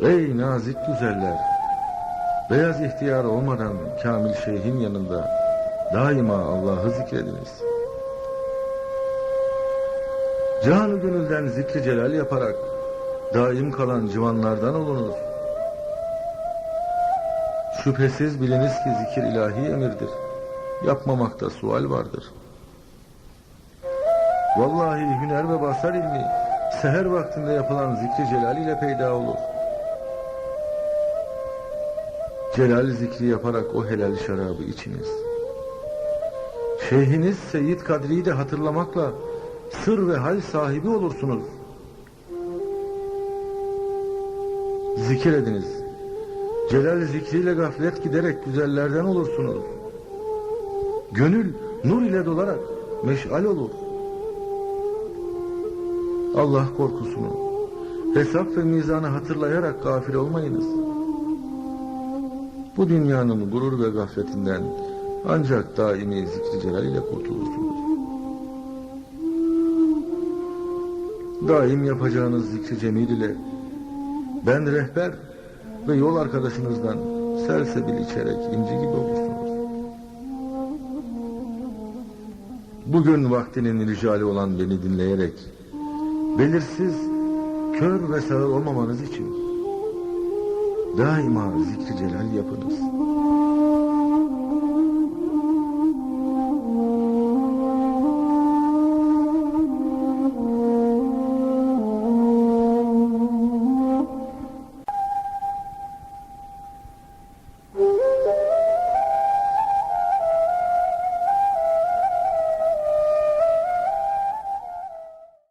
Ey nazik güzeller! Beyaz ihtiyar olmadan Kamil Şeyh'in yanında daima Allah'ı zikrediniz. Canı gönülden zikri celal yaparak daim kalan civanlardan olunuz. Şüphesiz biliniz ki zikir ilahi emirdir. Yapmamakta sual vardır. Vallahi hüner ve basar ilmi seher vaktinde yapılan zikri celal ile peyda olur. Celal zikri yaparak o helal şarabı içiniz. Şeyhiniz Seyyid Kadri'yi de hatırlamakla sır ve hal sahibi olursunuz. Zikir ediniz. Celal zikriyle gaflet giderek güzellerden olursunuz. Gönül nur ile dolarak meşal olur. Allah korkusunu, hesap ve mizanı hatırlayarak gafil olmayınız. Bu dünyanın gurur ve gafletinden ancak daimi zikri celal ile kurtulursunuz. Daim yapacağınız zikri cemil ile ben rehber ve yol arkadaşınızdan selsebil içerek inci gibi olursunuz. Bugün vaktinin ricali olan beni dinleyerek belirsiz, kör ve sağır olmamanız için daima zikri celal yapınız.